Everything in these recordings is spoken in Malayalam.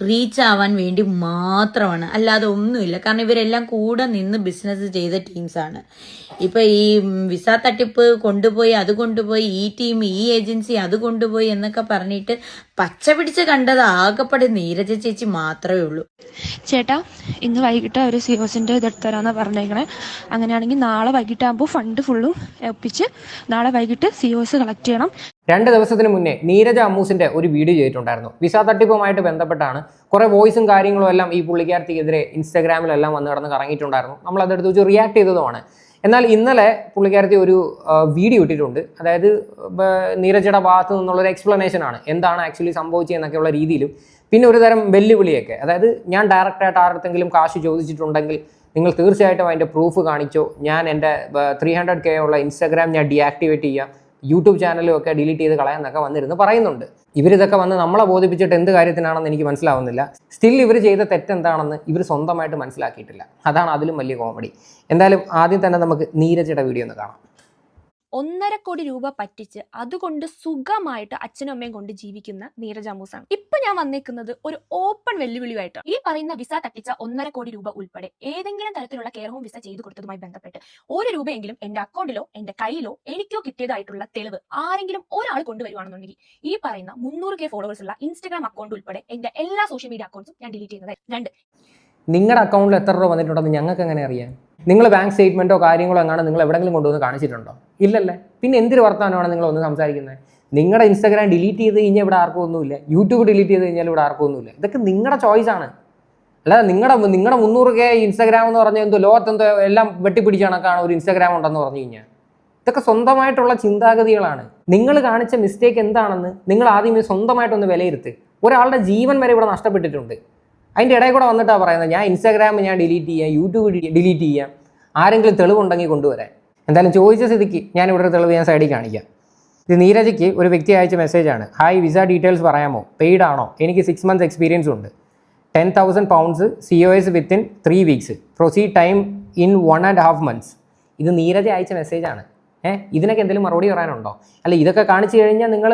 റീച്ച് ആവാൻ വേണ്ടി മാത്രമാണ്. അല്ലാതെ ഒന്നുമില്ല. കാരണം ഇവരെല്ലാം കൂടെ നിന്ന് ബിസിനസ് ചെയ്ത ടീംസാണ് ഇപ്പൊ ഈ വിസ തട്ടിപ്പ് കൊണ്ടുപോയി അത് കൊണ്ടുപോയി ഈ ടീം ഈ ഏജൻസി അത് കൊണ്ടുപോയി എന്നൊക്കെ പറഞ്ഞിട്ട് പച്ച പിടിച്ച് കണ്ടത് ആകെപ്പാടെ നീരജ ചേച്ചി മാത്രമേ ഉള്ളൂ. ചേട്ടാ ഇന്ന് വൈകിട്ട് അവർ സിയോസിന്റെ ഇത് എടുത്തരാന്ന് പറഞ്ഞേക്കണേ. അങ്ങനെയാണെങ്കിൽ നാളെ വൈകിട്ടാകുമ്പോൾ ഫണ്ട് ഫുള്ളും ഒപ്പിച്ച് നാളെ വൈകിട്ട് സിയോസ് കളക്ട് ചെയ്യണം. രണ്ട് ദിവസത്തിന് മുന്നേ നീരജ അമ്മൂസിന്റെ ഒരു വീഡിയോ ചെയ്തിട്ടുണ്ടായിരുന്നു. വിസ തട്ടിപ്പുമായിട്ട് ബന്ധപ്പെട്ടാണ് കുറെ വോയിസും കാര്യങ്ങളും എല്ലാം ഈ പുള്ളിക്കാർത്തിക്കെതിരെ ഇൻസ്റ്റാഗ്രാമിലെല്ലാം വന്ന് കിടന്ന് കറങ്ങിയിട്ടുണ്ടായിരുന്നു. നമ്മൾ അതെടുത്ത് വെച്ച് റിയാക്ട് ചെയ്തതുമാണ്. എന്നാൽ ഇന്നലെ പുള്ളിക്കാരത്തി ഒരു വീഡിയോ ഇട്ടിട്ടുണ്ട്. അതായത് നീരജയുടെ ഭാഗത്തു നിന്നുള്ളൊരു എക്സ്പ്ലനേഷൻ ആണ്. എന്താണ് ആക്ച്വലി സംഭവിച്ചതെന്നൊക്കെയുള്ള രീതിയിലും പിന്നെ ഒരു തരം വെല്ലുവിളിയൊക്കെ. അതായത് ഞാൻ ഡയറക്റ്റായിട്ട് ആരുടെങ്കിലും കാശ് ചോദിച്ചിട്ടുണ്ടെങ്കിൽ നിങ്ങൾ തീർച്ചയായിട്ടും അതിന്റെ പ്രൂഫ് കാണിച്ചോ. ഞാൻ എന്റെ ത്രീ ഹൺഡ്രഡ് കെ ഉള്ള ഇൻസ്റ്റാഗ്രാം ഞാൻ ഡീആക്ടിവേറ്റ് ചെയ്യാം. യൂട്യൂബ് ചാനലും ഒക്കെ ഡിലീറ്റ് ചെയ്ത് കളയാന്നൊക്കെ വന്നിരുന്ന് പറയുന്നുണ്ട്. ഇവരിതൊക്കെ വന്ന് നമ്മളെ ബോധിപ്പിച്ചിട്ട് എന്ത് കാര്യത്തിനാണെന്ന് എനിക്ക് മനസ്സിലാവുന്നില്ല. സ്റ്റിൽ ഇവർ ചെയ്ത തെറ്റെന്താണെന്ന് ഇവർ സ്വന്തമായിട്ട് മനസ്സിലാക്കിയിട്ടില്ല. അതാണ് അതിലും വലിയ കോമഡി എന്തായാലും ആദ്യം തന്നെ നമുക്ക് നീരജയുടെ വീഡിയോ ഒന്ന് കാണാം. ഒന്നര കോടി രൂപ പറ്റിച്ച് അതുകൊണ്ട് സുഖമായിട്ട് അച്ഛനും അമ്മയും കൊണ്ട് ജീവിക്കുന്ന നീരജ മൂസാണ് ഇപ്പൊ ഞാൻ വന്നേക്കുന്നത് ഒരു ഓപ്പൺ വെല്ലുവിളിയുമായിട്ട്. ഈ പറയുന്ന വിസ തട്ടിച്ച ഒന്നര കോടി രൂപ ഉൾപ്പെടെ ഏതെങ്കിലും തരത്തിലുള്ള കെയർ ഹോം വിസ ചെയ്തു കൊടുത്തതുമായി ബന്ധപ്പെട്ട് ഒരു രൂപയെങ്കിലും എന്റെ അക്കൗണ്ടിലോ എന്റെ കയ്യിലോ എനിക്കോ കിട്ടിയതായിട്ടുള്ള തെളിവ് ആരെങ്കിലും ഒരാൾ കൊണ്ടുവരുവാണെന്നുണ്ടെങ്കിൽ ഈ പറയുന്ന മുന്നൂറ് കെ ഫോളോവേഴ്സ് ഉള്ള ഇൻസ്റ്റാഗ്രാം അക്കൗണ്ട് ഉൾപ്പെടെ എന്റെ എല്ലാ സോഷ്യൽ മീഡിയ അക്കൗണ്ട്സും ഞാൻ ഡിലീറ്റ് ചെയ്യുന്നത് രണ്ട് നിങ്ങളുടെ അക്കൗണ്ടിൽ എത്ര രൂപ വന്നിട്ടുണ്ടെന്ന് ഞങ്ങൾക്ക് എങ്ങനെ അറിയാം? നിങ്ങൾ ബാങ്ക് സ്റ്റേറ്റ്മെന്റോ കാര്യങ്ങളോ എങ്ങാണ് നിങ്ങൾ എവിടെയെങ്കിലും കൊണ്ടുവന്ന് കാണിച്ചിട്ടുണ്ടോ? ഇല്ലല്ലേ? പിന്നെ എന്തൊരു വർത്തമാനമാണ് നിങ്ങൾ ഒന്ന് സംസാരിക്കുന്നത്? നിങ്ങളുടെ ഇൻസ്റ്റാഗ്രാം ഡിലീറ്റ് ചെയ്ത് കഴിഞ്ഞാൽ ഇവിടെ ആർക്കും ഒന്നുമില്ല. യൂട്യൂബ് ഡിലീറ്റ് ചെയ്ത് കഴിഞ്ഞാൽ ഇവിടെ ആർക്കും ഒന്നുമില്ല. ഇതൊക്കെ നിങ്ങളുടെ ചോയ്സ് ആണ്. അല്ലാതെ നിങ്ങളുടെ നിങ്ങളുടെ മുന്നൂറ് കെ ഇൻസ്റ്റാഗ്രാം എന്ന് പറഞ്ഞാൽ എന്തോ ലോകത്തെന്തോ എല്ലാം വെട്ടിപ്പിടിച്ച കണക്കാണ് ഒരു ഇൻസ്റ്റാഗ്രാം ഉണ്ടെന്ന് പറഞ്ഞു കഴിഞ്ഞാൽ ഇതൊക്കെ സ്വന്തമായിട്ടുള്ള ചിന്താഗതികളാണ്. നിങ്ങൾ കാണിച്ച മിസ്റ്റേക്ക് എന്താണെന്ന് നിങ്ങൾ ആദ്യമേ സ്വന്തമായിട്ടൊന്ന് വിലയിരുത്ത്. ഒരാളുടെ ജീവൻ വരെ ഇവിടെ നഷ്ടപ്പെട്ടിട്ടുണ്ട്. അതിന്റെ ഇടയിൽ കൂടെ വന്നിട്ടാണ് പറയുന്നത് ഞാൻ ഇൻസ്റ്റാഗ്രാം ഞാൻ ഡിലീറ്റ് ചെയ്യാം യൂട്യൂബ് ഡിലീറ്റ് ചെയ്യാം. ആരെങ്കിലും തെളിവുണ്ടെങ്കിൽ കൊണ്ടുവരാൻ. എന്തായാലും ചോദിച്ച സ്ഥിതിക്ക് ഞാൻ ഇവിടെ ഒരു തെളിവ് ഞാൻ സൈഡിൽ കാണിക്കാം. ഇത് നീരജയ്ക്ക് ഒരു വ്യക്തി അയച്ച മെസ്സേജാണ് ഹായ് വിസ ഡീറ്റെയിൽസ് പറയാമോ? പെയ്ഡ് ആണോ? എനിക്ക് സിക്സ് മന്ത്സ് എക്സ്പീരിയൻസ് ഉണ്ട്. Ten thousand pounds C O S within three weeks proceed time in one and half months ഇത് നീരജ അയച്ച മെസ്സേജാണ് ഏഹ് ഇതിനൊക്കെ എന്തെങ്കിലും മറുപടി പറയാനുണ്ടോ? അല്ല ഇതൊക്കെ കാണിച്ചു കഴിഞ്ഞാൽ നിങ്ങൾ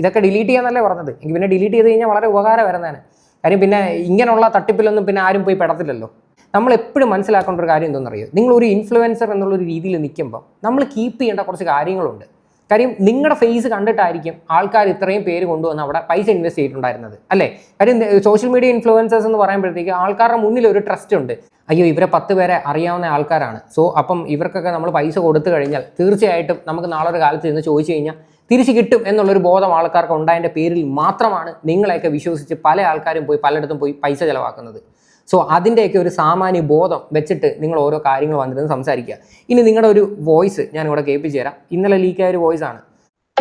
ഇതൊക്കെ ഡിലീറ്റ് ചെയ്യാന്നല്ലേ പറഞ്ഞത്? എനിക്ക് പിന്നെ ഡിലീറ്റ് ചെയ്ത് കഴിഞ്ഞാൽ വളരെ ഉപകാരം വരുന്നതാണ് കാര്യം പിന്നെ ഇങ്ങനെയുള്ള തട്ടിപ്പിലൊന്നും പിന്നെ ആരും പോയി പെടത്തില്ലല്ലോ. നമ്മൾ എപ്പോഴും മനസ്സിലാക്കേണ്ട ഒരു കാര്യം എന്തെന്നറിയോ നിങ്ങൾ ഒരു ഇൻഫ്ലുവൻസർ എന്നുള്ളൊരു രീതിയിൽ നിൽക്കുമ്പോൾ നമ്മൾ കീപ്പ് ചെയ്യേണ്ട കുറച്ച് കാര്യങ്ങളുണ്ട്. കാര്യം നിങ്ങളുടെ ഫേസ് കണ്ടിട്ടായിരിക്കും ആൾക്കാർ ഇത്രയും പേര് കൊണ്ടുവന്ന് അവിടെ പൈസ ഇൻവെസ്റ്റ് ചെയ്തിട്ടുണ്ടായിരുന്നത്. അല്ലേ? കാര്യം സോഷ്യൽ മീഡിയ ഇൻഫ്ലുവൻസേഴ്സ് എന്ന് പറയുമ്പോഴത്തേക്ക് ആൾക്കാരുടെ മുന്നിൽ ഒരു ട്രസ്റ്റ് ഉണ്ട്. അയ്യോ ഇവരെ പത്ത് പേരെ അറിയാവുന്ന ആൾക്കാരാണ്. സോ അപ്പം ഇവർക്കൊക്കെ നമ്മൾ പൈസ കൊടുത്തു കഴിഞ്ഞാൽ തീർച്ചയായിട്ടും നമുക്ക് നാളെ ഒരു കാലത്ത് നിന്ന് ചോദിച്ചു കഴിഞ്ഞാൽ തിരിച്ചു കിട്ടും എന്നുള്ളൊരു ബോധം ആൾക്കാർക്ക് ഉണ്ടായതിന്റെ പേരിൽ മാത്രമാണ് നിങ്ങളെയൊക്കെ വിശ്വസിച്ച് പല ആൾക്കാരും പോയി പലയിടത്തും പോയി പൈസ ചിലവാക്കുന്നത്. സോ അതിന്റെയൊക്കെ ഒരു സാമാന്യ ബോധം വെച്ചിട്ട് നിങ്ങൾ ഓരോ കാര്യങ്ങൾ വന്നിരുന്ന് സംസാരിക്കുക. ഇനി നിങ്ങളുടെ ഒരു വോയിസ് ഞാൻ ഇവിടെ കേൾപ്പിച്ചു തരാം. ഇന്നലെ ലീക്കായ ഒരു വോയിസ് ആണ്.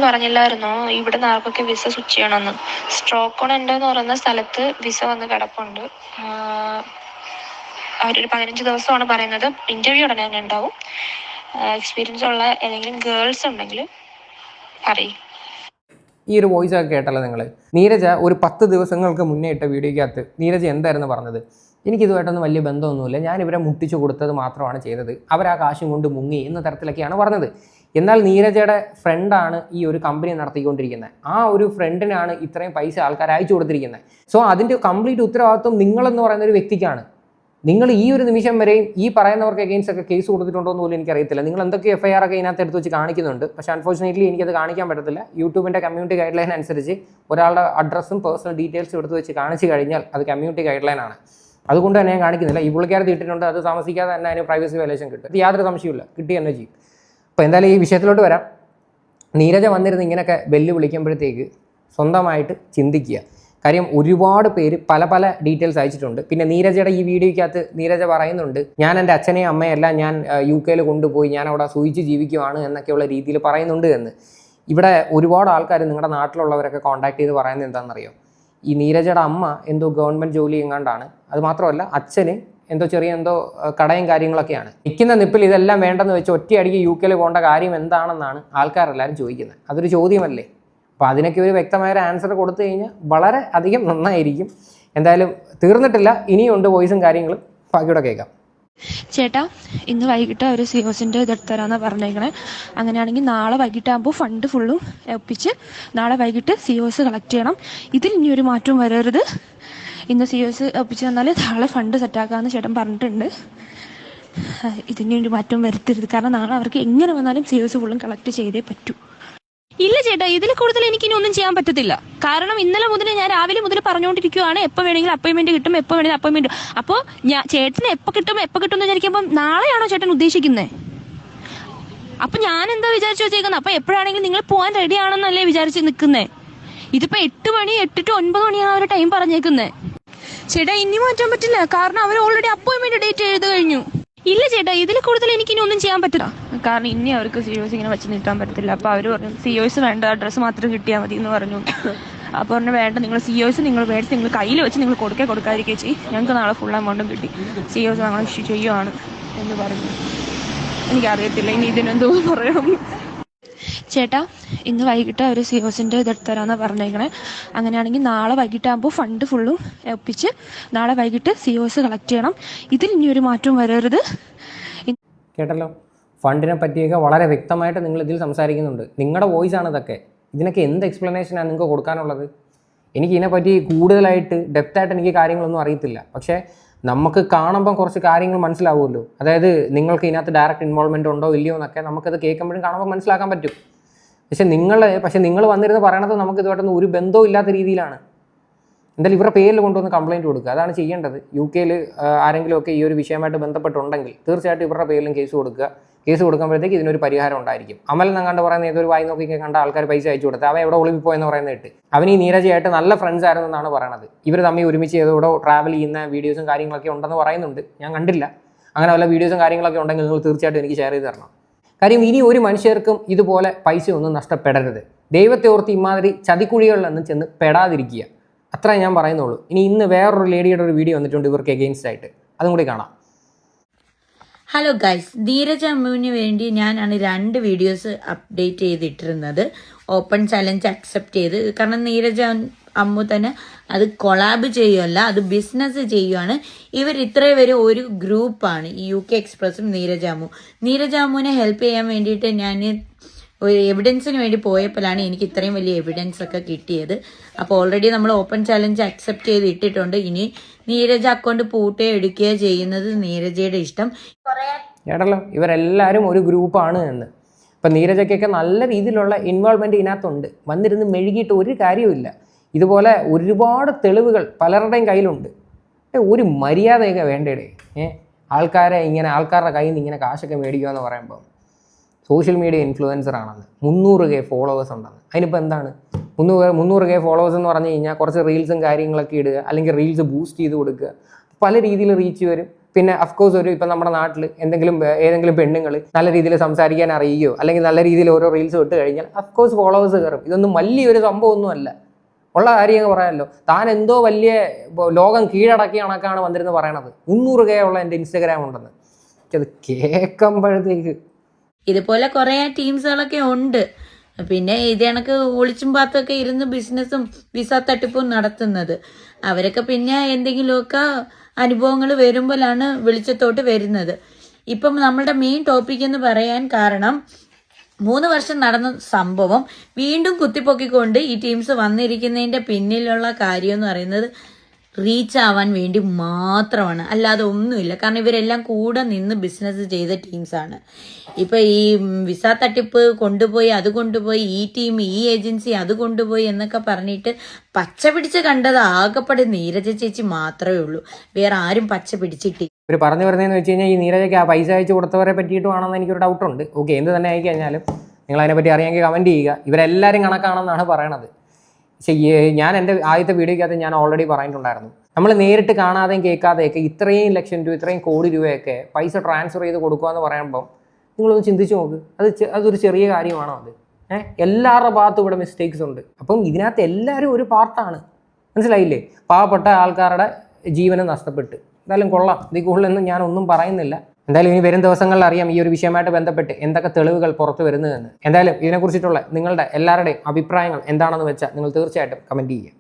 പറഞ്ഞില്ലായിരുന്നോ? ഇവിടെ ആർക്കൊക്കെ വിസ സ്വിച്ച് ചെയ്യണമെന്ന്. സ്ട്രോക്ക് ഉണ്ട് എന്ന് പറയുന്ന സ്ഥലത്ത് വിസ വന്ന് കിടപ്പുണ്ട്. അവരൊരു പതിനഞ്ച് ദിവസമാണ് പറയുന്നത്. ഇന്റർവ്യൂ ഉടനെ തന്നെ ഉണ്ടാവും. എക്സ്പീരിയൻസ് ഉള്ള ഏതെങ്കിലും ഗേൾസ് ഉണ്ടെങ്കിൽ പറയും ഈ ഒരു വോയിസ് ഒക്കെ കേട്ടല്ലോ നിങ്ങൾ നീരജ ഒരു പത്ത് ദിവസങ്ങൾക്ക് മുന്നേ ഇട്ട വീഡിയോയ്ക്കകത്ത് നീരജ എന്തായിരുന്നു പറഞ്ഞത്? എനിക്കിതുമായിട്ടൊന്നും വലിയ ബന്ധമൊന്നുമില്ല. ഞാൻ ഇവരെ മുട്ടിച്ചു കൊടുത്തത് മാത്രമാണ് ചെയ്തത്. അവർ ആ കാശും കൊണ്ട് മുങ്ങി എന്ന തരത്തിലൊക്കെയാണ് പറഞ്ഞത്. എന്നാൽ നീരജയുടെ ഫ്രണ്ടാണ് ഈ ഒരു കമ്പനി നടത്തിക്കൊണ്ടിരിക്കുന്നത്. ആ ഒരു ഫ്രണ്ടിനാണ് ഇത്രയും പൈസ ആൾക്കാർ അയച്ചു കൊടുത്തിരിക്കുന്നത്. സോ അതിന്റെ കംപ്ലീറ്റ് ഉത്തരവാദിത്വം നിങ്ങളെന്ന് പറയുന്ന ഒരു വ്യക്തിക്കാണ്. നിങ്ങൾ ഈ ഒരു നിമിഷം വരെയും ഈ പറയുന്നവർക്ക് അഗെയിൻസ് ഒക്കെ കേസ് കൊടുത്തിട്ടുണ്ടോ എന്ന് പോലും എനിക്കറിയത്തില്ല. നിങ്ങൾ എന്തൊക്കെ എഫ് ഐ ആർ ഒക്കെ ഇതിനകത്ത് എടുത്ത് വെച്ച് കാണിക്കുന്നുണ്ട്. പക്ഷെ അൺഫോർച്ചുനേറ്റ്ലി എനിക്കത് കാണിക്കാൻ പറ്റത്തില്ല. യൂട്യൂബിന്റെ കമ്മ്യൂണിറ്റി ഗൈഡ് ലൈൻ അനുസരിച്ച് ഒരാളുടെ അഡ്രസ്സും പേഴ്സണൽ ഡീറ്റെയിൽസും എടുത്ത് വെച്ച് കാണിച്ചു കഴിഞ്ഞാൽ അത് കമ്മ്യൂണിറ്റി ഗൈഡ് ലൈൻ ആണ്. അതുകൊണ്ട് തന്നെ ഞാൻ കാണിക്കുന്നില്ല. ഈ പുള്ളിക്കാരത്ത് ഇട്ടിട്ടുണ്ട്. അത് താമസിക്കാതെ തന്നെ അതിന് പ്രൈവസി വയലേഷൻ കിട്ടും. യാതൊരു സംശയമില്ല കിട്ടി തന്നെ ചെയ്യും. അപ്പോൾ എന്തായാലും ഈ വിഷയത്തിലോട്ട് വരാം. നീരജ വന്നിരുന്ന് ഇങ്ങനെയൊക്കെ വെല്ലുവിളിക്കുമ്പോഴത്തേക്ക് സ്വന്തമായിട്ട് ചിന്തിക്കുക. കാര്യം ഒരുപാട് പേര് പല പല ഡീറ്റെയിൽസ് അയച്ചിട്ടുണ്ട്. പിന്നെ നീരജയുടെ ഈ വീഡിയോയ്ക്കകത്ത് നീരജ പറയുന്നുണ്ട് ഞാൻ എന്റെ അച്ഛനെയും അമ്മയെല്ലാം ഞാൻ യു കെയിൽ കൊണ്ടുപോയി ഞാൻ അവിടെ സൂചിച്ച് ജീവിക്കുവാണ് എന്നൊക്കെയുള്ള രീതിയിൽ പറയുന്നുണ്ട് എന്ന്. ഇവിടെ ഒരുപാട് ആൾക്കാർ നിങ്ങളുടെ നാട്ടിലുള്ളവരൊക്കെ കോൺടാക്ട് ചെയ്ത് പറയുന്നത് എന്താണെന്നറിയോ? ഈ നീരജയുടെ അമ്മ എന്തോ ഗവൺമെന്റ് ജോലി എങ്ങാണ്ടാണ്. അത് മാത്രമല്ല അച്ഛന് എന്തോ ചെറിയ എന്തോ കടയും കാര്യങ്ങളൊക്കെയാണ്. നിൽക്കുന്ന നിപ്പിൽ ഇതെല്ലാം വേണ്ടെന്ന് വെച്ച് ഒറ്റയടിക്ക് യു കെയിൽ പോകേണ്ട കാര്യം എന്താണെന്നാണ് ആൾക്കാരെല്ലാവരും ചോദിക്കുന്നത്. അതൊരു ചോദ്യമല്ലേ? അപ്പോൾ അതിനൊക്കെ ഒരു വ്യക്തമായ ഒരു ആൻസർ കൊടുത്തു കഴിഞ്ഞാൽ വളരെ അധികം നന്നായിരിക്കും. എന്തായാലും തീർന്നിട്ടില്ല ഇനിയുണ്ട് വോയിസും കാര്യങ്ങളും. ബാക്കിയൂടെ കേൾക്കാം. ചേട്ടാ ഇന്ന് വൈകിട്ട് അവർ സി ഇത് ഇതെടുത്തരാന്നാ പറഞ്ഞേക്കണേ. അങ്ങനെയാണെങ്കിൽ നാളെ വൈകിട്ടാകുമ്പോൾ ഫണ്ട് ഫുള്ളും ഒപ്പിച്ച് നാളെ വൈകിട്ട് സി ഓസ് കളക്ട് ചെയ്യണം. ഇതിൽ ഇനി ഒരു മാറ്റവും വരരുത്. ഇന്ന് സി ഓസ് ഒപ്പിച്ച് തന്നാൽ നാളെ ഫണ്ട് സെറ്റാക്കാമെന്ന് ചേട്ടൻ പറഞ്ഞിട്ടുണ്ട്. ഇതിന് ഒരു മാറ്റം വരുത്തരുത്. കാരണം നാളെ അവർക്ക് എങ്ങനെ വന്നാലും സി ഓസ് ഫുള്ളും കളക്ട് ചെയ്തേ പറ്റൂ. ഇല്ല ചേട്ടാ ഇതിൽ കൂടുതൽ എനിക്ക് ഇനി ഒന്നും ചെയ്യാൻ പറ്റത്തില്ല. കാരണം ഇന്നലെ മുതൽ ഞാൻ രാവിലെ മുതൽ പറഞ്ഞുകൊണ്ടിരിക്കുകയാണ് എപ്പോൾ വേണമെങ്കിലും അപ്പോയിൻമെന്റ് കിട്ടും എപ്പോൾ വേണമെങ്കിലും അപ്പോയിൻമെന്റ് അപ്പോൾ ഞാൻ ചേട്ടന് എപ്പോൾ കിട്ടും എപ്പോൾ കിട്ടും എന്ന് വിചാരിക്കുമ്പോൾ നാളെയാണോ ചേട്ടൻ ഉദ്ദേശിക്കുന്നത് അപ്പൊ ഞാൻ എന്താ വിചാരിച്ചു വെച്ചേക്കുന്നത് അപ്പൊ എപ്പോഴാണെങ്കിലും നിങ്ങൾ പോകാൻ റെഡി ആണെന്നല്ലേ വിചാരിച്ച് നിൽക്കുന്നേ ഇതിപ്പോ എട്ട് മണി എട്ട് ടു ഒൻപത് മണിയാണ് അവർ ടൈം പറഞ്ഞേക്കുന്നത് ചേട്ടാ ഇനി മാറ്റാൻ പറ്റില്ല. കാരണം അവർ ഓൾറെഡി അപ്പോയിൻമെന്റ് ഡേറ്റ് എഴുതി കഴിഞ്ഞു. ഇല്ല ചേട്ടാ ഇതിൽ കൂടുതൽ എനിക്ക് ഇനി ഒന്നും ചെയ്യാൻ പറ്റില്ല. കാരണം ഇനി അവർക്ക് സി ഒസ് ഇങ്ങനെ വെച്ച് നീട്ടാൻ പറ്റത്തില്ല. അപ്പൊ അവർ പറഞ്ഞു സി ഒസ് വേണ്ട അഡ്രസ്സ് മാത്രം കിട്ടിയാൽ മതി എന്ന് പറഞ്ഞു. അപ്പൊ പറഞ്ഞു വേണ്ട നിങ്ങൾ സി ഒസ് നിങ്ങൾ മേടിച്ച് നിങ്ങൾ കയ്യിൽ വെച്ച് നിങ്ങൾ കൊടുക്കേ കൊടുക്കാതിരിക്കേ ചെയ്യും. ഞങ്ങൾക്ക് നാളെ ഫുൾ എമൗണ്ടും കിട്ടി. സി ഒസ് ഞങ്ങൾ ഇഷ്യൂ ചെയ്യുവാണ് എന്ന് പറഞ്ഞു. എനിക്കറിയത്തില്ല. ഇനി ഇതിനെന്തോ പറയണം ചേട്ടാ ഇന്ന് വൈകിട്ട് അവർ സി ഒസിന്റെ ഇതെടുത്തരാന്നാണ് പറഞ്ഞേക്കണേ. അങ്ങനെയാണെങ്കിൽ നാളെ വൈകിട്ടാകുമ്പോൾ ഫണ്ട് ഫുള്ളും ഒപ്പിച്ച് നാളെ വൈകിട്ട് സി ഒസ് കളക്ട് ചെയ്യണം. ഇതിൽ ഇനി ഒരു മാറ്റവും വരരുത്. കേട്ടല്ലോ? ഫണ്ടിനെ പറ്റിയൊക്കെ വളരെ വ്യക്തമായിട്ട് നിങ്ങൾ ഇതിൽ സംസാരിക്കുന്നുണ്ട്. നിങ്ങളുടെ വോയിസ് ആണ് ഇതൊക്കെ. ഇതിനൊക്കെ എന്ത് എക്സ്പ്ലനേഷനാണ് നിങ്ങൾക്ക് കൊടുക്കാനുള്ളത്? എനിക്ക് ഇതിനെപ്പറ്റി കൂടുതലായിട്ട് ഡെപ്തായിട്ട് എനിക്ക് കാര്യങ്ങളൊന്നും അറിയത്തില്ല. പക്ഷേ നമുക്ക് കാണുമ്പം കുറച്ച് കാര്യങ്ങൾ മനസ്സിലാവുമല്ലോ. അതായത് നിങ്ങൾക്ക് ഇതിനകത്ത് ഡയറക്റ്റ് ഇൻവോൾവ്മെന്റ് ഉണ്ടോ ഇല്ലയോ എന്നൊക്കെ നമുക്കത് കേൾക്കുമ്പോഴും കാണുമ്പോൾ മനസ്സിലാക്കാൻ പറ്റും. പക്ഷെ നിങ്ങൾ പക്ഷെ നിങ്ങൾ വന്നിരുന്ന് പറയണത് നമുക്ക് ഇതുമായിട്ടൊന്നും ഒരു ബന്ധവും ഇല്ലാത്ത രീതിയിലാണ്. എന്തായാലും ഇവരുടെ പേരിൽ കൊണ്ടുവന്ന് കംപ്ലയിന്റ് കൊടുക്കുക. അതാണ് ചെയ്യേണ്ടത്. യു കെയിൽ ആരെങ്കിലുമൊക്കെ ഈ ഒരു വിഷയമായിട്ട് ബന്ധപ്പെട്ടുണ്ടെങ്കിൽ തീർച്ചയായിട്ടും ഇവരുടെ പേരിലും കേസ് കൊടുക്കുക. കേസ് കൊടുക്കുമ്പോഴത്തേക്ക് ഇതിനൊരു പരിഹാരം ഉണ്ടായിരിക്കും. അമൽ എന്നങ്ങാണ്ട് പറയുന്ന ഏതൊരു വായി നോക്കി കണ്ട ആൾക്കാർ പൈസ അയച്ചു കൊടുത്ത് അവൻ എവിടെ ഒളിപ്പിപ്പോയെന്ന് പറയുന്നത് ഇട്ട് അവൻ ഈ നീരജയായിട്ട് നല്ല ഫ്രണ്ട്സ് ആയിരുന്നു എന്നാണ് പറയണത്. ഇവർ തമ്മിൽ ഒരുമിച്ച് ഏതോടെ ട്രാവൽ ചെയ്യുന്ന വീഡിയോസും കാര്യങ്ങളൊക്കെ ഉണ്ടെന്ന് പറയുന്നുണ്ട്. ഞാൻ കണ്ടില്ല. അങ്ങനെ വല്ല വീഡിയോസും കാര്യങ്ങളൊക്കെ ഉണ്ടെങ്കിൽ നിങ്ങൾ തീർച്ചയായിട്ടും എനിക്ക് ഷെയർ ചെയ്ത് തരണം. കാര്യം ഇനി ഒരു മനുഷ്യർക്കും ഇതുപോലെ പൈസ ഒന്നും നഷ്ടപ്പെടരുത്. ദൈവത്തെ ഓർത്ത് ഇമാതിരി ചതിക്കുഴികളിലൊന്നും ചെന്ന് പെടാതിരിക്കുക. അത്രേ ഞാൻ പറയുന്നുള്ളൂ. ഇനി ഇന്ന് വേറൊരു ലേഡിയുടെ ഒരു വീഡിയോ വന്നിട്ടുണ്ട് ഇവർക്ക് എഗെയിൻസ്റ്റ് ആയിട്ട്. അതും കൂടി കാണാം. ഹലോ ഗൈസ് ധീരജ് അമ്മുവിന് വേണ്ടി ഞാനാണ് രണ്ട് വീഡിയോസ് അപ്ഡേറ്റ് ചെയ്തിട്ടിരുന്നത്. ഓപ്പൺ ചലഞ്ച് അക്സെപ്റ്റ് ചെയ്ത്. കാരണം നീരജ അമ്മു തന്നെ അത് കൊളാബ് ചെയ്യുമല്ല അത് ബിസിനസ് ചെയ്യുവാണ്. ഇവർ ഇത്രയും പേര് ഒരു ഗ്രൂപ്പാണ്. ഈ യു കെ എക്സ്പ്രസും നീരജാമു. നീരജാമുവിനെ ഹെൽപ്പ് ചെയ്യാൻ വേണ്ടിയിട്ട് ഞാൻ ഒരു എവിഡൻസിന് വേണ്ടി പോയപ്പോഴാണ് എനിക്ക് ഇത്രയും വലിയ എവിഡൻസ് ഒക്കെ കിട്ടിയത്. അപ്പോൾ ഓൾറെഡി നമ്മൾ ഓപ്പൺ ചാലഞ്ച് അക്സെപ്റ്റ് ചെയ്ത് ഇട്ടിട്ടുണ്ട്. ഇനി നീരജ അക്കൗണ്ട് പൂട്ടുകയോ എടുക്കുകയോ ചെയ്യുന്നത് നീരജയുടെ ഇഷ്ടം. കേട്ടല്ലോ ഇവരെല്ലാവരും ഒരു ഗ്രൂപ്പാണ് എന്ന്. ഇപ്പം നീരജയ്ക്കൊക്കെ നല്ല രീതിയിലുള്ള ഇൻവോൾവ്മെന്റ് ഇതിനകത്തുണ്ട്. വന്നിരുന്ന് മെഴുകിയിട്ട് ഒരു കാര്യവുമില്ല. ഇതുപോലെ ഒരുപാട് തെളിവുകൾ പലരുടെയും കയ്യിലുണ്ട്. ഒരു മര്യാദയൊക്കെ വേണ്ടേടേ. ആൾക്കാരെ ഇങ്ങനെ ആൾക്കാരുടെ കയ്യിൽ നിന്ന് ഇങ്ങനെ കാശൊക്കെ മേടിക്കുക എന്ന് പറയുമ്പോൾ സോഷ്യൽ മീഡിയ ഇൻഫ്ലുവൻസർ ആണെന്ന്. മുന്നൂറ് കെ ഫോളോവേഴ്സ് ഉണ്ടെന്ന്. അതിനിപ്പോൾ എന്താണ്? മുന്നൂറ് മുന്നൂറ് കെ ഫോളോവേഴ്സ് എന്ന് പറഞ്ഞു കഴിഞ്ഞാൽ കുറച്ച് റീൽസും കാര്യങ്ങളൊക്കെ ഇടുക അല്ലെങ്കിൽ റീൽസ് ബൂസ്റ്റ് ചെയ്ത് കൊടുക്കുക. പല രീതിയിൽ റീച്ച് വരും. പിന്നെ അഫ്കോഴ്സ് ഒരു ഇപ്പം നമ്മുടെ നാട്ടിൽ എന്തെങ്കിലും ഏതെങ്കിലും പെണ്ണുങ്ങൾ നല്ല രീതിയിൽ സംസാരിക്കാൻ അറിയുകയോ അല്ലെങ്കിൽ നല്ല രീതിയിൽ ഓരോ റീൽസ് ഇട്ട് കഴിഞ്ഞാൽ അഫ്കോഴ്സ് ഫോളോവേഴ്സ് കയറും. ഇതൊന്നും വലിയൊരു സംഭവമൊന്നുമല്ല ഉള്ള കാര്യം അങ്ങ് പറയാമല്ലോ. താൻ എന്തോ വലിയ ലോകം കീഴടക്കിയ കണക്കാണ് വന്നിരുന്ന് പറയണത്. മുന്നൂറ് കെ ഉള്ള എന്റെ ഇൻസ്റ്റഗ്രാം ഉണ്ടെന്ന്. എനിക്കത് കേൾക്കുമ്പോഴത്തേക്ക്. ഇതുപോലെ കുറേ ടീംസുകളൊക്കെ ഉണ്ട്. പിന്നെ ഇത് കണക്ക് ഒളിച്ചും പാത്തൊക്കെ ഇരുന്ന് ബിസിനസ്സും വിസ തട്ടിപ്പും നടത്തുന്നത്. അവരൊക്കെ പിന്നെ എന്തെങ്കിലുമൊക്കെ അനുഭവങ്ങൾ വരുമ്പോഴാണ് വെളിച്ചത്തോട്ട് വരുന്നത്. ഇപ്പം നമ്മളുടെ മെയിൻ ടോപ്പിക് എന്ന് പറയാൻ കാരണം മൂന്ന് വർഷം നടന്ന സംഭവം വീണ്ടും കുത്തിപ്പൊക്കിക്കൊണ്ട് ഈ ടീംസ് വന്നിരിക്കുന്നതിന്റെ പിന്നിലുള്ള കാര്യം എന്ന് പറയുന്നത് റീച്ച് ആവാൻ വേണ്ടി മാത്രമാണ്. അല്ലാതെ ഒന്നുമില്ല. കാരണം ഇവരെല്ലാം കൂടെ നിന്ന് ബിസിനസ് ചെയ്ത ടീംസാണ് ഇപ്പൊ ഈ വിസ തട്ടിപ്പ് കൊണ്ടുപോയി അത് കൊണ്ടുപോയി ഈ ടീം ഈ ഏജൻസി അത് കൊണ്ടുപോയി എന്നൊക്കെ പറഞ്ഞിട്ട് പച്ച പിടിച്ച് കണ്ടത് ആകെപ്പെടെ നീരജ ചേച്ചി മാത്രമേ ഉള്ളൂ. വേറെ ആരും പച്ച പിടിച്ചിട്ടില്ല. ഇവർ പറഞ്ഞു വരുന്നതെന്ന് വെച്ച് കഴിഞ്ഞാൽ ഈ നീരജയ്ക്ക് ആ പൈസ അയച്ചു കൊടുത്തവരെ പറ്റിയിട്ടുമാണെന്ന് എനിക്കൊരു ഡൗട്ടുണ്ട്. ഓക്കെ എന്ത് തന്നെ ആയിക്കഴിഞ്ഞാലും നിങ്ങൾ അതിനെപ്പറ്റി അറിയാമെങ്കിൽ കമന്റ് ചെയ്യുക. ഇവരെല്ലാവരും കണക്കാണെന്നാണ് പറയണത്. പക്ഷേ ഞാൻ എന്റെ ആദ്യത്തെ വീഡിയോക്കകത്ത് ഞാൻ ഓൾറെഡി പറഞ്ഞിട്ടുണ്ടായിരുന്നു. നമ്മൾ നേരിട്ട് കാണാതെയും കേൾക്കാതെയൊക്കെ ഇത്രയും ലക്ഷം രൂപ ഇത്രയും കോടി രൂപയൊക്കെ പൈസ ട്രാൻസ്ഫർ ചെയ്ത് കൊടുക്കുക എന്ന് പറയുമ്പം നിങ്ങളൊന്ന് ചിന്തിച്ച് നോക്ക്. അത് അതൊരു ചെറിയ കാര്യമാണോ അത്? ഏഹ് എല്ലാവരുടെ ഭാഗത്തും ഇവിടെ മിസ്റ്റേക്സ് ഉണ്ട്. അപ്പം ഇതിനകത്ത് എല്ലാവരും ഒരു പാർട്ടാണ്. മനസ്സിലായില്ലേ? പാവപ്പെട്ട ആൾക്കാരുടെ ജീവനം നഷ്ടപ്പെട്ട്. എന്തായാലും കൊള്ളാം. ഇതിൽ ഞാൻ ഒന്നും പറയുന്നില്ല. എന്തായാലും ഇനി വരും ദിവസങ്ങളിൽ അറിയാം ഈ ഒരു വിഷയമായിട്ട് ബന്ധപ്പെട്ട് എന്തൊക്കെ തെളിവുകൾ പുറത്തു വരുന്നതെന്ന്. എന്തായാലും ഇതിനെക്കുറിച്ചിട്ടുള്ള നിങ്ങളുടെ എല്ലാവരുടെയും അഭിപ്രായങ്ങൾ എന്താണെന്ന് വെച്ചാൽ നിങ്ങൾ തീർച്ചയായിട്ടും കമന്റ് ചെയ്യുക.